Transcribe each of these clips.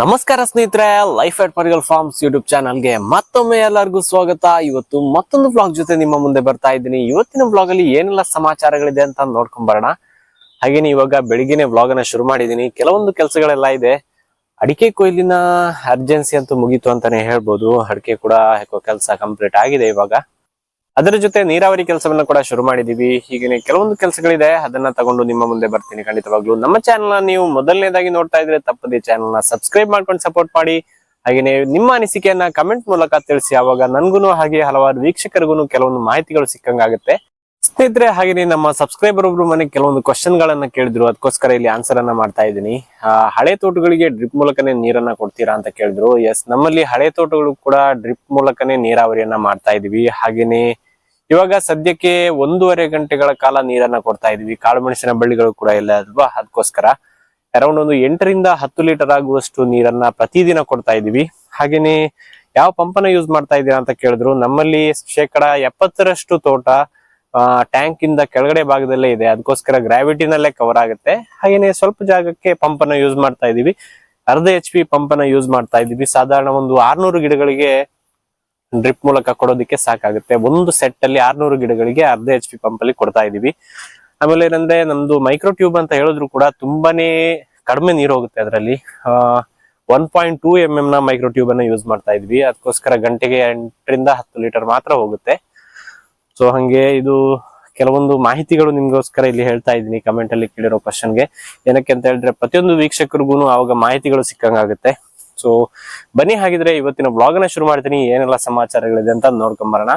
ನಮಸ್ಕಾರ ಸ್ನೇಹಿತರೆ life at Marigal farms YouTube ಚಾನಲ್ಗೆ ಮತ್ತೊಮ್ಮೆ ಎಲ್ಲರಿಗೂ ಸ್ವಾಗತ. ಇವತ್ತು ಮತ್ತೊಂದು ಬ್ಲಾಗ್ ಜೊತೆ ನಿಮ್ಮ ಮುಂದೆ ಬರ್ತಾ ಇದ್ದೀನಿ. ಇವತ್ತಿನ ಬ್ಲಾಗ್ ಅಲ್ಲಿ ಏನೆಲ್ಲ ಸಮಾಚಾರಗಳಿದೆ ಅಂತ ನೋಡ್ಕೊಂಡ್ ಬರೋಣ. ಹಾಗೇನೆ ಇವಾಗ ಬೆಳಿಗ್ಗೆನೆ ಬ್ಲಾಗ್ ಅನ್ನ ಶುರು ಮಾಡಿದೀನಿ ಕೆಲವೊಂದು ಕೆಲಸಗಳೆಲ್ಲ ಇದೆ. ಅಡಿಕೆ ಕೊಯ್ಲಿನ ಅರ್ಜೆನ್ಸಿ ಅಂತೂ ಮುಗೀತು ಅಂತಾನೆ ಹೇಳ್ಬೋದು. ಅಡಿಕೆ ಕೂಡ ಕೆಲಸ ಕಂಪ್ಲೀಟ್ ಆಗಿದೆ ಇವಾಗ. ಅದರ ಜೊತೆ ನೀರಾವರಿ ಕೆಲಸವನ್ನ ಕೂಡ ಶುರು ಮಾಡಿದೀವಿ. ಹೀಗೆ ಕೆಲವೊಂದು ಕೆಲಸಗಳಿದೆ, ಅದನ್ನ ತಗೊಂಡು ನಿಮ್ಮ ಮುಂದೆ ಬರ್ತೀನಿ ಖಂಡಿತವಾಗ್ಲೂ. ನಮ್ಮ ಚಾನಲ್ನ ನೀವು ಮೊದಲನೇದಾಗಿ ನೋಡ್ತಾ ಇದ್ರೆ ತಪ್ಪದೆ ಚಾನೆಲ್ನ ಸಬ್ಸ್ಕ್ರೈಬ್ ಮಾಡ್ಕೊಂಡು ಸಪೋರ್ಟ್ ಮಾಡಿ. ಹಾಗೇನೆ ನಿಮ್ಮ ಅನಿಸಿಕೆಯನ್ನ ಕಮೆಂಟ್ ಮೂಲಕ ತಿಳಿಸಿ. ಅವಾಗ ನನ್ಗೂ ಹಾಗೆ ಹಲವಾರು ವೀಕ್ಷಕರಿಗೂ ಕೆಲವೊಂದು ಮಾಹಿತಿಗಳು ಸಿಕ್ಕಂಗಾಗುತ್ತೆ. ಸ್ನೇಹಿತರೆ, ಹಾಗೇನೇ ನಮ್ಮ ಸಬ್ಸ್ಕ್ರೈಬರ್ ಒಬ್ರು ಮನೆ ಕೆಲವೊಂದು ಕ್ವಶನ್ ಗಳನ್ನ ಕೇಳಿದ್ರು. ಅದಕ್ಕೋಸ್ಕರ ಇಲ್ಲಿ ಆನ್ಸರ್ ಅನ್ನ ಮಾಡ್ತಾ ಇದ್ದೀನಿ. ಹಳೆ ತೋಟಗಳಿಗೆ ಡ್ರಿಪ್ ಮೂಲಕನೇ ನೀರನ್ನ ಕೊಡ್ತೀರಾ ಅಂತ ಕೇಳಿದ್ರು. ಎಸ್ ನಮ್ಮಲ್ಲಿ ಹಳೆ ತೋಟಗಳು ಕೂಡ ಡ್ರಿಪ್ ಮೂಲಕನೇ ನೀರಾವರಿಯನ್ನ ಮಾಡ್ತಾ ಇದೀವಿ. ಹಾಗೇನೆ ಇವಾಗ ಸದ್ಯಕ್ಕೆ ಒಂದೂವರೆ ಗಂಟೆಗಳ ಕಾಲ ನೀರನ್ನ ಕೊಡ್ತಾ ಇದೀವಿ ಕಾಳು ಮೆಣಸಿನ ಬಳ್ಳಿಗಳು ಕೂಡ ಇಲ್ಲ ಅಲ್ವಾ? ಅದಕ್ಕೋಸ್ಕರ ಅರೌಂಡ್ ಒಂದು ಎಂಟರಿಂದ ಹತ್ತು ಲೀಟರ್ ಆಗುವಷ್ಟು ನೀರನ್ನ ಪ್ರತಿದಿನ ಕೊಡ್ತಾ ಇದೀವಿ ಹಾಗೇನೆ ಯಾವ ಪಂಪನ ಯೂಸ್ ಮಾಡ್ತಾ ಇದ್ದೀರಾ ಅಂತ ಕೇಳಿದ್ರು, ನಮ್ಮಲ್ಲಿ ಶೇಕಡ ಎಪ್ಪತ್ತರಷ್ಟು ತೋಟ ಟ್ಯಾಂಕ್ ಇಂದ ಕೆಳಗಡೆ ಭಾಗದಲ್ಲೇ ಇದೆ. ಅದಕ್ಕೋಸ್ಕರ ಗ್ರಾವಿಟಿನಲ್ಲೇ ಕವರ್ ಆಗುತ್ತೆ. ಹಾಗೇನೆ ಸ್ವಲ್ಪ ಜಾಗಕ್ಕೆ ಪಂಪನ ಯೂಸ್ ಮಾಡ್ತಾ ಇದೀವಿ ಅರ್ಧ ಎಚ್ ಪಿ ಪಂಪನ ಯೂಸ್ ಮಾಡ್ತಾ ಇದೀವಿ ಸಾಧಾರಣ ಒಂದು ಆರ್ನೂರು ಗಿಡಗಳಿಗೆ ಡ್ರಿಪ್ ಮೂಲಕ ಕೊಡೋದಕ್ಕೆ ಸಾಕಾಗುತ್ತೆ. ಒಂದು ಸೆಟ್ ಅಲ್ಲಿ ಆರ್ನೂರು ಗಿಡಗಳಿಗೆ ಅರ್ಧ ಎಚ್ ಪಿ ಪಂಪ್ ಅಲ್ಲಿ ಕೊಡ್ತಾ ಇದೀವಿ. ಆಮೇಲೆ ಏನಂದ್ರೆ ನಮ್ದು ಮೈಕ್ರೋ ಟ್ಯೂಬ್ ಅಂತ ಹೇಳಿದ್ರು ಕೂಡ ತುಂಬಾನೇ ಕಡಿಮೆ ನೀರು ಹೋಗುತ್ತೆ ಅದರಲ್ಲಿ. One point two M M ನ ಮೈಕ್ರೋ ಟ್ಯೂಬ್ ಅನ್ನ ಯೂಸ್ ಮಾಡ್ತಾ ಇದ್ವಿ. ಅದಕ್ಕೋಸ್ಕರ ಗಂಟೆಗೆ ಎಂಟರಿಂದ ಹತ್ತು ಲೀಟರ್ ಮಾತ್ರ ಹೋಗುತ್ತೆ. ಸೊ ಹಂಗೆ ಇದು ಕೆಲವೊಂದು ಮಾಹಿತಿಗಳು ನಿಮ್ಗೋಸ್ಕರ ಇಲ್ಲಿ ಹೇಳ್ತಾ ಇದ್ದೀನಿ. ಕಮೆಂಟ್ ಅಲ್ಲಿ ಕೇಳಿರೋ ಕ್ವಶನ್ಗೆ ಏನಕ್ಕೆ ಅಂತ ಹೇಳಿದ್ರೆ ಪ್ರತಿಯೊಂದು ವೀಕ್ಷಕರಿಗೂ ಅವಾಗ ಮಾಹಿತಿಗಳು ಸಿಕ್ಕಂಗಾಗುತ್ತೆ. ಸೊ ಬನ್ನಿ ಹಾಗಿದ್ರೆ ಇವತ್ತಿನ ಬ್ಲಾಗ್ನ ಶುರು ಮಾಡ್ತೀನಿ. ಏನೆಲ್ಲ ಸಮಾಚಾರಗಳಿದೆ ಅಂತ ನೋಡ್ಕೊಂಬರೋಣ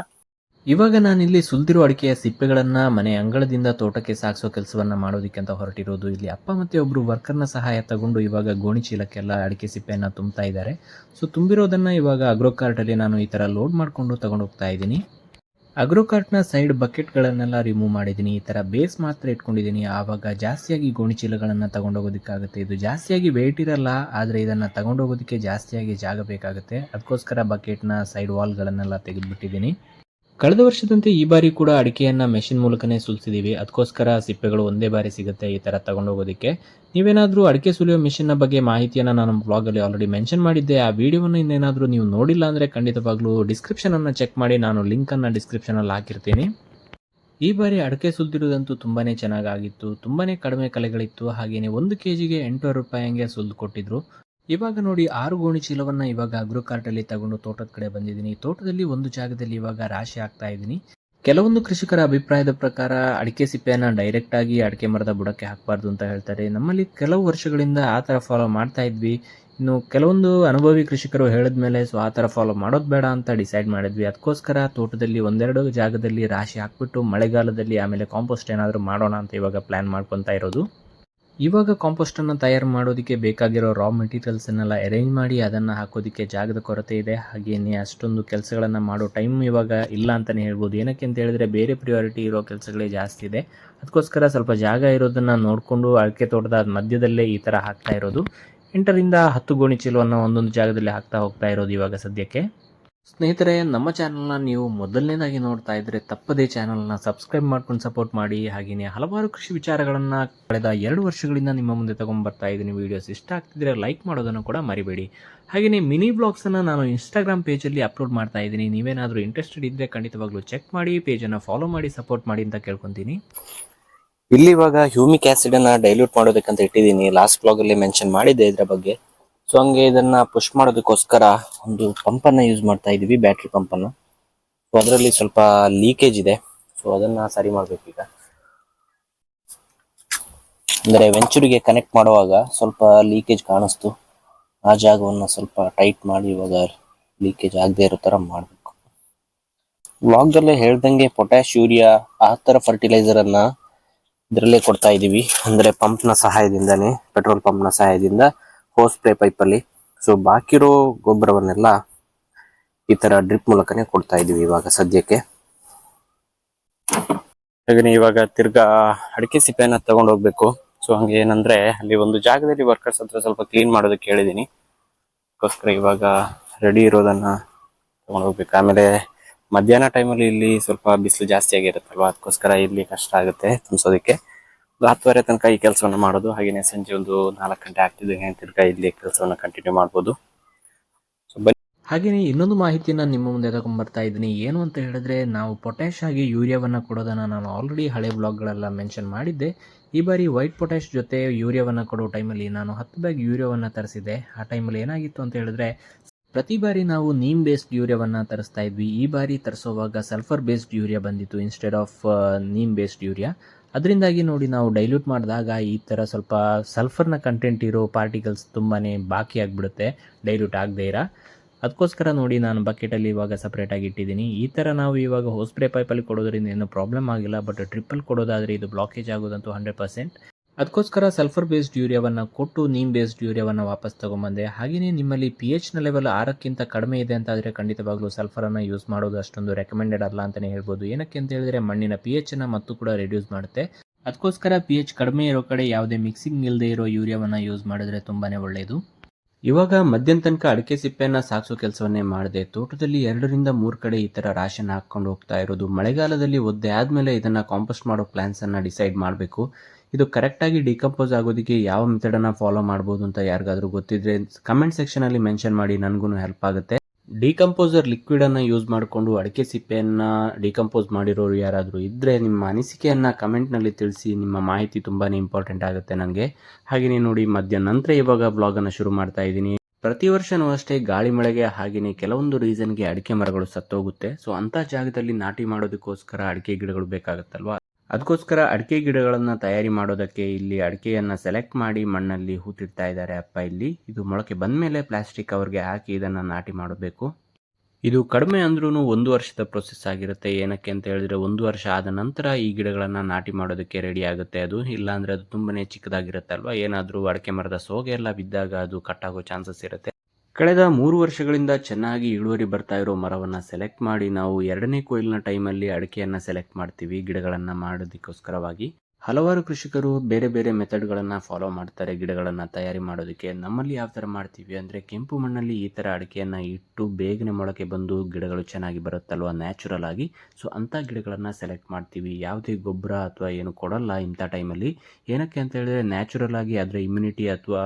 ಇವಾಗ ನಾನಿಲ್ಲಿ ಸುಲ್ದಿರೋ ಅಡಿಕೆಯ ಸಿಪ್ಪೆಗಳನ್ನ ಮನೆ ಅಂಗಳದಿಂದ ತೋಟಕ್ಕೆ ಸಾಗಿಸೋ ಕೆಲಸವನ್ನ ಮಾಡೋದಕ್ಕೆ ಅಂತ ಹೊರಟಿರೋದು, ಇಲ್ಲಿ ಅಪ್ಪ ಮತ್ತೆ ಒಬ್ರು ವರ್ಕರ್ನ ಸಹಾಯ ತಗೊಂಡು ಇವಾಗ ಗೋಣಿ ಚೀಲಕ್ಕೆಲ್ಲ ಅಡಿಕೆ ಸಿಪ್ಪೆಯನ್ನ ತುಂಬ್ತಾ ಇದ್ದಾರೆ. ಸೊ ತುಂಬಿರೋದನ್ನ ಇವಾಗ ಅಗ್ರೋ ಕಾರ್ಟಲ್ಲಿ ನಾನು ಈ ತರ ಲೋಡ್ ಮಾಡ್ಕೊಂಡು ತಗೊಂಡು ಹೋಗ್ತಾ ಇದ್ದೀನಿ. ಅಗ್ರೋ ಕಾರ್ಟ್ನ ಸೈಡ್ ಬಕೆಟ್ಗಳನ್ನೆಲ್ಲ ರಿಮೂವ್ ಮಾಡಿದ್ದೀನಿ. ಈ ಥರ ಬೇಸ್ ಮಾತ್ರ ಇಟ್ಕೊಂಡಿದ್ದೀನಿ. ಆವಾಗ ಜಾಸ್ತಿಯಾಗಿ ಗೋಣಿಚೀಲಗಳನ್ನು ತೊಗೊಂಡೋಗೋದಕ್ಕಾಗುತ್ತೆ. ಇದು ಜಾಸ್ತಿಯಾಗಿ ವೇಟ್ ಇರಲ್ಲ, ಆದರೆ ಇದನ್ನು ತಗೊಂಡೋಗೋದಕ್ಕೆ ಜಾಸ್ತಿಯಾಗಿ ಜಾಗ ಬೇಕಾಗುತ್ತೆ. ಅದಕ್ಕೋಸ್ಕರ ಬಕೆಟ್ನ ಸೈಡ್ ವಾಲ್ಗಳನ್ನೆಲ್ಲ ತೆಗೆದುಬಿಟ್ಟಿದ್ದೀನಿ. ಕಳೆದ ವರ್ಷದಂತೆ ಈ ಬಾರಿ ಕೂಡ ಅಡಿಕೆಯನ್ನ ಮೆಷಿನ್ ಮೂಲಕನೇ ಸುಲಿಸಿದೀವಿ. ಅದಕ್ಕೋಸ್ಕರ ಸಿಪ್ಪೆಗಳು ಒಂದೇ ಬಾರಿ ಸಿಗುತ್ತೆ ಈ ತರ ತಗೊಂಡೋಗೋದಕ್ಕೆ. ನೀವೇನಾದ್ರೂ ಅಡಿಕೆ ಸುಲಿಯೋ ಮಿಷಿನ್ನ ಬಗ್ಗೆ ಮಾಹಿತಿಯನ್ನ ನಾನು ಬ್ಲಾಗ್ ಅಲ್ಲಿ ಆಲ್ರೆಡಿ ಮೆನ್ಷನ್ ಮಾಡಿದ್ದೆ. ಆ ವಿಡಿಯೋವನ್ನು ಇನ್ನೇನಾದ್ರೂ ನೀವು ನೋಡಿಲ್ಲ ಅಂದ್ರೆ ಖಂಡಿತವಾಗ್ಲೂ ಅನ್ನ ಚೆಕ್ ಮಾಡಿ, ನಾನು ಲಿಂಕ್ ಅನ್ನ ಡಿಸ್ಕ್ರಿಪ್ಷನ್ ಅಲ್ಲಿ ಹಾಕಿರ್ತೀನಿ. ಈ ಬಾರಿ ಅಡಿಕೆ ಸುಲ್ದಿರೋದಂತೂ ತುಂಬಾನೇ ಚೆನ್ನಾಗಾಗಿತ್ತು. ತುಂಬಾನೇ ಕಡಿಮೆ ಕಲೆಗಳಿತ್ತು. ಹಾಗೇನೆ ಒಂದು ಕೆಜಿಗೆ ಎಂಟುನೂರು ರೂಪಾಯಿ ಹಂಗೆ ಸುಲ್ದು ಕೊಟ್ಟಿದ್ರು. ಇವಾಗ ನೋಡಿ ಆರು ಗೋಣಿ ಚೀಲವನ್ನ ಇವಾಗ ಅಗ್ರೋ ಕಾರ್ಟಲ್ಲಿ ತಗೊಂಡು ತೋಟದ ಕಡೆ ಬಂದಿದ್ದೀನಿ. ತೋಟದಲ್ಲಿ ಒಂದು ಜಾಗದಲ್ಲಿ ಇವಾಗ ರಾಶಿ ಹಾಕ್ತಾ ಇದ್ದೀನಿ. ಕೆಲವೊಂದು ಕೃಷಿಕರ ಅಭಿಪ್ರಾಯದ ಪ್ರಕಾರ ಅಡಿಕೆ ಸಿಪ್ಪೆಯನ್ನ ಡೈರೆಕ್ಟ್ ಆಗಿ ಅಡಿಕೆ ಮರದ ಬುಡಕ್ಕೆ ಹಾಕಬಾರ್ದು ಅಂತ ಹೇಳ್ತಾರೆ. ನಮ್ಮಲ್ಲಿ ಕೆಲವು ವರ್ಷಗಳಿಂದ ಆ ಥರ ಫಾಲೋ ಮಾಡ್ತಾ ಇದ್ವಿ. ಇನ್ನು ಕೆಲವೊಂದು ಅನುಭವಿ ಕೃಷಿಕರು ಹೇಳಿದ್ಮೇಲೆ ಸೊ ಆ ಥರ ಫಾಲೋ ಮಾಡೋದು ಬೇಡ ಅಂತ ಡಿಸೈಡ್ ಮಾಡಿದ್ವಿ. ಅದಕ್ಕೋಸ್ಕರ ತೋಟದಲ್ಲಿ ಒಂದೆರಡು ಜಾಗದಲ್ಲಿ ರಾಶಿ ಹಾಕ್ಬಿಟ್ಟು ಮಳೆಗಾಲದಲ್ಲಿ ಆಮೇಲೆ ಕಾಂಪೋಸ್ಟ್ ಏನಾದರೂ ಮಾಡೋಣ ಅಂತ ಇವಾಗ ಪ್ಲಾನ್ ಮಾಡ್ಕೊತಾ ಇರೋದು. ಇವಾಗ ಕಾಂಪೋಸ್ಟನ್ನು ತಯಾರು ಮಾಡೋದಕ್ಕೆ ಬೇಕಾಗಿರೋ ರಾ ಮೆಟೀರಿಯಲ್ಸನ್ನೆಲ್ಲ ಅರೇಂಜ್ ಮಾಡಿ ಅದನ್ನು ಹಾಕೋದಕ್ಕೆ ಜಾಗದ ಕೊರತೆ ಇದೆ. ಹಾಗೆಯೇ ಅಷ್ಟೊಂದು ಕೆಲಸಗಳನ್ನು ಮಾಡೋ ಟೈಮ್ ಇವಾಗ ಇಲ್ಲ ಅಂತಲೇ ಹೇಳ್ಬೋದು. ಏನಕ್ಕೆ ಅಂತ ಹೇಳಿದ್ರೆ ಬೇರೆ ಪ್ರಿಯಾರಿಟಿ ಇರೋ ಕೆಲಸಗಳೇ ಜಾಸ್ತಿ ಇದೆ. ಅದಕ್ಕೋಸ್ಕರ ಸ್ವಲ್ಪ ಜಾಗ ಇರೋದನ್ನು ನೋಡಿಕೊಂಡು ಅಡಿಕೆ ತೋಟದ ಮಧ್ಯದಲ್ಲೇ ಈ ಥರ ಹಾಕ್ತಾ ಇರೋದು. ಎಂಟರಿಂದ ಹತ್ತು ಗೋಣಿ ಚೀಲವನ್ನು ಒಂದೊಂದು ಜಾಗದಲ್ಲಿ ಹಾಕ್ತಾ ಹೋಗ್ತಾ ಇರೋದು ಇವಾಗ ಸದ್ಯಕ್ಕೆ. ಸ್ನೇಹಿತರೆ, ನಮ್ಮ ಚಾನಲ್ನ ನೀವು ಮೊದಲನೇದಾಗಿ ನೋಡ್ತಾ ಇದ್ರೆ ತಪ್ಪದೇ ಚಾನಲ್ನ ಸಬ್ಸ್ಕ್ರೈಬ್ ಮಾಡ್ಕೊಂಡು ಸಪೋರ್ಟ್ ಮಾಡಿ. ಹಾಗೆಯೇ ಹಲವಾರು ಕೃಷಿ ವಿಚಾರಗಳನ್ನು ಕಳೆದ ಎರಡು ವರ್ಷಗಳಿಂದ ನಿಮ್ಮ ಮುಂದೆ ತಗೊಂಡ್ಬರ್ತಾ ಇದ್ದೀನಿ. ವೀಡಿಯೋಸ್ ಇಷ್ಟ ಆಗ್ತಿದ್ರೆ ಲೈಕ್ ಮಾಡೋದನ್ನು ಕೂಡ ಮರಿಬೇಡಿ. ಹಾಗೆಯೇ ಮಿನಿ ಬ್ಲಾಗ್ಸನ್ನು ನಾನು ಇನ್ಸ್ಟಾಗ್ರಾಮ್ ಪೇಜಲ್ಲಿ ಅಪ್ಲೋಡ್ ಮಾಡ್ತಾ ಇದ್ದೀನಿ. ನೀವೇನಾದರೂ ಇಂಟ್ರೆಸ್ಟೆಡ್ ಇದ್ದರೆ ಖಂಡಿತವಾಗ್ಲೂ ಚೆಕ್ ಮಾಡಿ ಪೇಜನ್ನು ಫಾಲೋ ಮಾಡಿ ಸಪೋರ್ಟ್ ಮಾಡಿ ಅಂತ ಕೇಳ್ಕೊತೀನಿ. ಇಲ್ಲಿ ಇವಾಗ ಹ್ಯೂಮಿಕ್ ಆಸಿಡ್ ಅನ್ನ ಡೈಲ್ಯೂಟ್ ಮಾಡೋದಕ್ಕಂತ ಇಟ್ಟಿದ್ದೀನಿ. ಲಾಸ್ಟ್ ಬ್ಲಾಗ್ ಅಲ್ಲಿ ಮೆನ್ಷನ್ ಮಾಡಿದ್ದೆ ಇದ್ರ ಬಗ್ಗೆ. ಸೊ ಹಂಗೆ ಇದನ್ನ ಪುಷ್ ಮಾಡೋದಕ್ಕೋಸ್ಕರ ಒಂದು ಪಂಪ್ ಅನ್ನ ಯೂಸ್ ಮಾಡ್ತಾ ಇದೀವಿ ಬ್ಯಾಟ್ರಿ ಪಂಪ್ ಅನ್ನು. ಸೊ ಅದರಲ್ಲಿ ಸ್ವಲ್ಪ ಲೀಕೇಜ್ ಇದೆ. ಸೊ ಅದನ್ನ ಸರಿ ಮಾಡ್ಬೇಕು ಈಗ ಅಂದ್ರೆ ವೆಂಚುರಿಗೆ ಕನೆಕ್ಟ್ ಮಾಡುವಾಗ ಸ್ವಲ್ಪ ಲೀಕೇಜ್ ಕಾಣಿಸ್ತು. ಆ ಜಾಗವನ್ನು ಸ್ವಲ್ಪ ಟೈಟ್ ಮಾಡಿ ಇವಾಗ ಲೀಕೇಜ್ ಆಗದೆ ಇರೋ ತರ ಮಾಡ್ಬೇಕು. ವ್ಲಾಗ್ದಲ್ಲೇ ಹೇಳ್ದಂಗೆ ಪೊಟ್ಯಾಶ್ ಯೂರಿಯಾ ಆ ತರ ಫರ್ಟಿಲೈಸರ್ ಅನ್ನ ಇದರಲ್ಲೇ ಕೊಡ್ತಾ ಇದೀವಿ. ಅಂದ್ರೆ ಪಂಪ್ನ ಸಹಾಯದಿಂದಾನೆ ಪೆಟ್ರೋಲ್ ಪಂಪ್ನ ಸಹಾಯದಿಂದ. ಹೋಸ್ ಪೈಪ್ ಅಲ್ಲಿ. ಸೊ ಬಾಕಿರೋ ಗೊಬ್ಬರವನ್ನೆಲ್ಲ ಈ ತರ ಡ್ರಿಪ್ ಮೂಲಕನೇ ಕೊಡ್ತಾ ಇದೀವಿ ಇವಾಗ ಸದ್ಯಕ್ಕೆ. ಹಾಗೆ ಇವಾಗ ತಿರ್ಗಾ ಅಡಿಕೆ ಸಿಪ್ಪೆಯನ್ನ ತಗೊಂಡು ಹೋಗ್ಬೇಕು. ಸೊ ಹಂಗೆ ಏನಂದ್ರೆ ಅಲ್ಲಿ ಒಂದು ಜಾಗದಲ್ಲಿ ವರ್ಕರ್ಸ್ ಹತ್ರ ಸ್ವಲ್ಪ ಕ್ಲೀನ್ ಮಾಡೋದಕ್ಕೆ ಹೇಳಿದ್ದೀನಿ ಅದಕ್ಕೋಸ್ಕರ ಇವಾಗ ರೆಡಿ ಇರೋದನ್ನ ತಗೊಂಡು ಹೋಗ್ಬೇಕು. ಆಮೇಲೆ ಮಧ್ಯಾಹ್ನ ಟೈಮಲ್ಲಿ ಇಲ್ಲಿ ಸ್ವಲ್ಪ ಬಿಸಿಲು ಜಾಸ್ತಿ ಆಗಿರುತ್ತಲ್ವ ಅದಕ್ಕೋಸ್ಕರ ಇಲ್ಲಿ ಕಷ್ಟ ಆಗುತ್ತೆ ತುಂಬಿಸೋದಕ್ಕೆ. ಹತ್ತುವರೆ ತನಕ ಈ ಕೆಲಸವನ್ನು ಮಾಡೋದು. ಹಾಗೆಯೇ ಸಂಜೆ ಒಂದು ನಾಲ್ಕು ಗಂಟೆ ಆಗ್ತಿದ್ದಂಗೆ ತಿರ್ಗಾ ಇಲ್ಲಿ ಕೆಲಸವನ್ನು ಕಂಟಿನ್ಯೂ ಮಾಡ್ಬೋದು. ಹಾಗೆಯೇ ಇನ್ನೊಂದು ಮಾಹಿತಿನ ನಿಮ್ಮ ಮುಂದೆ ತಗೊಂಡ್ಬರ್ತಾ ಇದ್ದೀನಿ. ಏನು ಅಂತ ಹೇಳಿದ್ರೆ, ನಾವು ಪೊಟ್ಯಾಶ್ ಆಗಿ ಯೂರಿಯಾವನ್ನು ಕೊಡೋದನ್ನು ನಾನು ಆಲ್ರೆಡಿ ಹಳೆ ಬ್ಲಾಗ್ಗಳೆಲ್ಲ ಮೆನ್ಷನ್ ಮಾಡಿದ್ದೆ. ಈ ಬಾರಿ ವೈಟ್ ಪೊಟ್ಯಾಶ್ ಜೊತೆ ಯೂರಿಯಾವನ್ನು ಕೊಡೋ ಟೈಮಲ್ಲಿ ನಾನು ಹತ್ತು ಬ್ಯಾಗ್ ಯೂರಿಯಾವನ್ನು ತರಿಸಿದ್ದೆ. ಆ ಟೈಮಲ್ಲಿ ಏನಾಗಿತ್ತು ಅಂತ ಹೇಳಿದ್ರೆ, ಪ್ರತಿ ಬಾರಿ ನಾವು ನೀಮ್ ಬೇಸ್ಡ್ ಯೂರಿಯಾವನ್ನು ತರಿಸ್ತಾ ಇದ್ವಿ. ಈ ಬಾರಿ ತರಿಸೋವಾಗ ಸಲ್ಫರ್ ಬೇಸ್ಡ್ ಯೂರಿಯಾ ಬಂದಿತ್ತು instead of neem based urea. ಅದರಿಂದಾಗಿ ನೋಡಿ ನಾವು ಡೈಲ್ಯೂಟ್ ಮಾಡಿದಾಗ ಈ ಥರ ಸ್ವಲ್ಪ ಸಲ್ಫರ್ನ ಕಂಟೆಂಟ್ ಇರೋ ಪಾರ್ಟಿಕಲ್ಸ್ ತುಂಬಾ ಬಾಕಿ ಆಗಿಬಿಡುತ್ತೆ. ಡೈಲ್ಯೂಟ್ ಆಗದೇ ಇರ. ಅದಕ್ಕೋಸ್ಕರ ನೋಡಿ ನಾನು ಬಕೆಟಲ್ಲಿ ಇವಾಗ ಸಪ್ರೇಟಾಗಿ ಇಟ್ಟಿದ್ದೀನಿ. ಈ ಥರ ನಾವು ಇವಾಗ ಹೋಸ್ಪ್ರೇ ಪೈಪಲ್ಲಿ ಕೊಡೋದ್ರಿಂದ ಏನು ಪ್ರಾಬ್ಲಮ್ ಆಗಿಲ್ಲ ಬಟ್ ಟ್ರಿಪ್ಪಲ್ಲಿ ಕೊಡೋದಾದರೆ ಇದು ಬ್ಲಾಕೇಜ್ ಆಗೋದಂತೂ ಹಂಡ್ರೆಡ್ ಪರ್ಸೆಂಟ್ ಅದಕ್ಕೋಸ್ಕರ ಸಲ್ಫರ್ ಬೇಸ್ಡ್ ಯೂರಿಯಾವನ್ನು ಕೊಟ್ಟು ನೀಮ್ ಬೇಸ್ಡ್ ಯೂರಿಯಾವನ್ನು ವಾಪಸ್ ತೊಗೊಂಬಂದೆ. ಹಾಗೆಯೇ ನಿಮ್ಮಲ್ಲಿ ಪಿ ಎಚ್ನ ಲೆವೆಲ್ ಆರಕ್ಕಿಂತ ಕಡಿಮೆ ಇದೆ ಅಂತ ಆದರೆ ಖಂಡಿತವಾಗ್ಲೂ ಸಲ್ಫರನ್ನು ಯೂಸ್ ಮಾಡೋದು ಅಷ್ಟೊಂದು ರೆಕಮೆಂಡೆಡ್ ಅಲ್ಲ ಅಂತಲೇ ಹೇಳ್ಬೋದು. ಏನಕ್ಕೆ ಅಂತ ಹೇಳಿದ್ರೆ ಮಣ್ಣಿನ ಪಿ ಎಚ್ಚನ್ನು ಮತ್ತು ಕೂಡ ರೆಡ್ಯೂಸ್ ಮಾಡುತ್ತೆ. ಅದಕ್ಕೋಸ್ಕರ ಪಿ ಎಚ್ ಕಡಿಮೆ ಇರೋ ಕಡೆ ಯಾವುದೇ ಮಿಕ್ಸಿಂಗ್ ಇಲ್ಲದೆ ಇರೋ ಯೂರಿಯಾವನ್ನು ಯೂಸ್ ಮಾಡಿದ್ರೆ ತುಂಬಾ ಒಳ್ಳೆಯದು ಇವಾಗ ಮಧ್ಯಾಹ್ನ ತನಕ ಅಡಿಕೆ ಸಿಪ್ಪೆಯನ್ನು ಸಾಗಿಸೋ ಕೆಲಸವನ್ನೇ ಮಾಡಿದೆ. ತೋಟದಲ್ಲಿ ಎರಡರಿಂದ ಮೂರು ಕಡೆ ಈ ಥರ ರಾಶನ್ ಹಾಕ್ಕೊಂಡು ಹೋಗ್ತಾ ಇರೋದು. ಮಳೆಗಾಲದಲ್ಲಿ ಒದ್ದೆ ಆದಮೇಲೆ ಇದನ್ನು ಕಾಂಪೋಸ್ಟ್ ಮಾಡೋ ಪ್ಲ್ಯಾನ್ಸನ್ನು ಡಿಸೈಡ್ ಮಾಡಬೇಕು. ಇದು ಕರೆಕ್ಟಾಗಿ ಡಿಕಂಪೋಸ್ ಆಗೋದಕ್ಕೆ ಯಾವ ಮೆಥಡನ್ನು ಫಾಲೋ ಮಾಡ್ಬೋದು ಅಂತ ಯಾರಿಗಾದ್ರೂ ಗೊತ್ತಿದ್ರೆ ಕಮೆಂಟ್ ಸೆಕ್ಷನಲ್ಲಿ ಮೆನ್ಷನ್ ಮಾಡಿ ನನಗೂ ಹೆಲ್ಪ್ ಆಗುತ್ತೆ. ಡಿಕಂಪೋಸರ್ ಲಿಕ್ವಿಡನ್ನು ಯೂಸ್ ಮಾಡಿಕೊಂಡು ಅಡಿಕೆ ಸಿಪ್ಪೆಯನ್ನು ಡಿಕಂಪೋಸ್ ಮಾಡಿರೋರು ಯಾರಾದರೂ ಇದ್ದರೆ ನಿಮ್ಮ ಅನಿಸಿಕೆಯನ್ನು ಕಮೆಂಟ್ನಲ್ಲಿ ತಿಳಿಸಿ, ನಿಮ್ಮ ಮಾಹಿತಿ ತುಂಬಾ ಇಂಪಾರ್ಟೆಂಟ್ ಆಗುತ್ತೆ ನನಗೆ ಹಾಗೆಯೇ ನೋಡಿ ಮಧ್ಯ ನಂತರ ಇವಾಗ ಬ್ಲಾಗನ್ನು ಶುರು ಮಾಡ್ತಾ ಇದ್ದೀನಿ. ಪ್ರತಿ ವರ್ಷನೂ ಅಷ್ಟೇ ಗಾಳಿ ಮಳೆಗೆ ಹಾಗೆಯೇ ಕೆಲವೊಂದು ರೀಸನ್ಗೆ ಅಡಿಕೆ ಮರಗಳು ಸತ್ತೋಗುತ್ತೆ. ಸೊ ಅಂಥ ಜಾಗದಲ್ಲಿ ನಾಟಿ ಮಾಡೋದಕ್ಕೋಸ್ಕರ ಅಡಿಕೆ ಗಿಡಗಳು ಬೇಕಾಗುತ್ತಲ್ವಾ? ಅದಕ್ಕೋಸ್ಕರ ಅಡಿಕೆ ಗಿಡಗಳನ್ನು ತಯಾರಿ ಮಾಡೋದಕ್ಕೆ ಇಲ್ಲಿ ಅಡಿಕೆಯನ್ನು ಸೆಲೆಕ್ಟ್ ಮಾಡಿ ಮಣ್ಣಲ್ಲಿ ಹೂತಿಡ್ತಾ ಇದ್ದಾರೆ ಅಪ್ಪ ಇಲ್ಲಿ. ಇದು ಮೊಳಕೆ ಬಂದ ಮೇಲೆ ಪ್ಲಾಸ್ಟಿಕ್ ಅವ್ರಿಗೆ ಹಾಕಿ ಇದನ್ನು ನಾಟಿ ಮಾಡಬೇಕು. ಇದು ಕಡಿಮೆ ಅಂದ್ರೂ ಒಂದು ವರ್ಷದ ಪ್ರೊಸೆಸ್ ಆಗಿರುತ್ತೆ. ಏನಕ್ಕೆ ಅಂತ ಹೇಳಿದ್ರೆ ಒಂದು ವರ್ಷ ಆದ ನಂತರ ಈ ಗಿಡಗಳನ್ನು ನಾಟಿ ಮಾಡೋದಕ್ಕೆ ರೆಡಿ ಆಗುತ್ತೆ ಅದು. ಇಲ್ಲಾಂದರೆ ಅದು ತುಂಬನೇ ಚಿಕ್ಕದಾಗಿರುತ್ತೆ ಅಲ್ವಾ ಏನಾದರೂ ಅಡಿಕೆ ಮರದ ಸೋಗೆ ಎಲ್ಲ ಬಿದ್ದಾಗ ಅದು ಕಟ್ಟಾಗೋ ಚಾನ್ಸಸ್ ಇರುತ್ತೆ. ಕಳೆದ ಮೂರು ವರ್ಷಗಳಿಂದ ಚೆನ್ನಾಗಿ ಇಳುವರಿ ಬರ್ತಾ ಇರೋ ಮರವನ್ನು ಸೆಲೆಕ್ಟ್ ಮಾಡಿ ನಾವು ಎರಡನೇ ಕೊಯ್ಲಿನ ಟೈಮಲ್ಲಿ ಅಡಿಕೆಯನ್ನು ಸೆಲೆಕ್ಟ್ ಮಾಡ್ತೀವಿ, ಗಿಡಗಳನ್ನು ಮಾಡೋದಕ್ಕೋಸ್ಕರವಾಗಿ. ಹಲವಾರು ಕೃಷಿಕರು ಬೇರೆ ಬೇರೆ ಮೆಥಡ್ಗಳನ್ನು ಫಾಲೋ ಮಾಡ್ತಾರೆ, ಗಿಡಗಳನ್ನು ತಯಾರಿ ಮಾಡೋದಕ್ಕೆ. ನಮ್ಮಲ್ಲಿ ಯಾವ ಥರ ಮಾಡ್ತೀವಿ ಅಂದರೆ ಕೆಂಪು ಮಣ್ಣಲ್ಲಿ ಈ ಥರ ಅಡಿಕೆಯನ್ನು ಇಟ್ಟು ಬೇಗನೆ ಮೊಳಕೆ ಬಂದು ಗಿಡಗಳು ಚೆನ್ನಾಗಿ ಬರುತ್ತಲ್ವ ನ್ಯಾಚುರಲ್ ಆಗಿ? ಸೊ ಅಂಥ ಗಿಡಗಳನ್ನು ಸೆಲೆಕ್ಟ್ ಮಾಡ್ತೀವಿ. ಯಾವುದೇ ಗೊಬ್ಬರ ಅಥವಾ ಏನು ಕೊಡಲ್ಲ ಇಂಥ ಟೈಮಲ್ಲಿ ಏನಕ್ಕೆ ಅಂತ ಹೇಳಿದ್ರೆ ನ್ಯಾಚುರಲ್ ಆಗಿ ಅದರ ಇಮ್ಯುನಿಟಿ ಅಥವಾ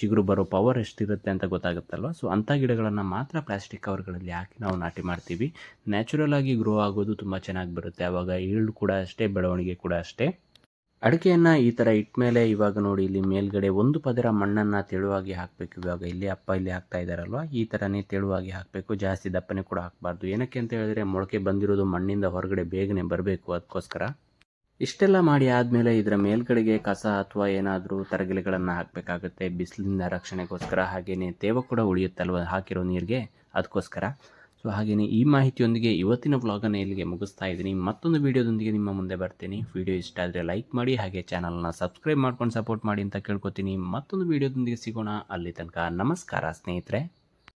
ಚಿಗುರು ಬರೋ ಪವರ್ ಎಷ್ಟಿರುತ್ತೆ ಅಂತ ಗೊತ್ತಾಗುತ್ತಲ್ವ? ಸೊ ಅಂಥ ಗಿಡಗಳನ್ನು ಮಾತ್ರ ಪ್ಲಾಸ್ಟಿಕ್ ಕವರ್ಗಳಲ್ಲಿ ಹಾಕಿ ನಾವು ನಾಟಿ ಮಾಡ್ತೀವಿ. ನ್ಯಾಚುರಲ್ ಆಗಿ ಗ್ರೋ ಆಗೋದು ತುಂಬ ಚೆನ್ನಾಗಿ ಬರುತ್ತೆ. ಆವಾಗ ಈಲ್ಡ್ ಕೂಡ ಅಷ್ಟೇ, ಬೆಳವಣಿಗೆ ಕೂಡ ಅಷ್ಟೇ. ಅಡಿಕೆಯನ್ನು ಈ ಥರ ಇಟ್ಮೇಲೆ ಇವಾಗ ನೋಡಿ, ಇಲ್ಲಿ ಮೇಲ್ಗಡೆ ಒಂದು ಪದರ ಮಣ್ಣನ್ನು ತೆಳುವಾಗಿ ಹಾಕಬೇಕು. ಇವಾಗ ಇಲ್ಲಿ ಅಪ್ಪ ಇಲ್ಲಿ ಹಾಕ್ತಾ ಇದ್ದಾರಲ್ವ? ಈ ಥರನೇ ತೆಳುವಾಗಿ ಹಾಕಬೇಕು. ಜಾಸ್ತಿ ದಪ್ಪನೆ ಕೂಡ ಹಾಕಬಾರ್ದು. ಏನಕ್ಕೆ ಅಂತ ಹೇಳಿದ್ರೆ ಮೊಳಕೆ ಬಂದಿರೋದು ಮಣ್ಣಿಂದ ಹೊರಗಡೆ ಬೇಗನೆ ಬರಬೇಕು. ಅದಕ್ಕೋಸ್ಕರ. ಇಷ್ಟೆಲ್ಲ ಮಾಡಿ ಆದಮೇಲೆ ಇದರ ಮೇಲ್ಗಡೆಗೆ ಕಸ ಅಥವಾ ಏನಾದರೂ ತರಗಿಲೆಗಳನ್ನು ಹಾಕಬೇಕಾಗುತ್ತೆ. ಬಿಸಿಲಿಂದ ರಕ್ಷಣೆಗೋಸ್ಕರ ಹಾಗೆಯೇ ತೇವ ಕೂಡ ಉಳಿಯುತ್ತಲ್ವ ಹಾಕಿರೋ ನೀರಿಗೆ? ಅದಕ್ಕೋಸ್ಕರ ಸೊ ಹಾಗೆಯೇ ಈ ಮಾಹಿತಿಯೊಂದಿಗೆ ಇವತ್ತಿನ ವ್ಲಾಗನ್ನು ಇಲ್ಲಿಗೆ ಮುಗಿಸ್ತಾ ಇದ್ದೀನಿ. ಮತ್ತೊಂದು ವೀಡಿಯೋದೊಂದಿಗೆ ನಿಮ್ಮ ಮುಂದೆ ಬರ್ತೀನಿ. ವಿಡಿಯೋ ಇಷ್ಟ ಆದರೆ ಲೈಕ್ ಮಾಡಿ, ಹಾಗೆ ಚಾನಲ್ನ ಸಬ್ಸ್ಕ್ರೈಬ್ ಮಾಡ್ಕೊಂಡು ಸಪೋರ್ಟ್ ಮಾಡಿ ಅಂತ ಕೇಳ್ಕೊತೀನಿ. ಮತ್ತೊಂದು ವೀಡಿಯೋದೊಂದಿಗೆ ಸಿಗೋಣ. ಅಲ್ಲಿ ತನಕ ನಮಸ್ಕಾರ ಸ್ನೇಹಿತರೆ.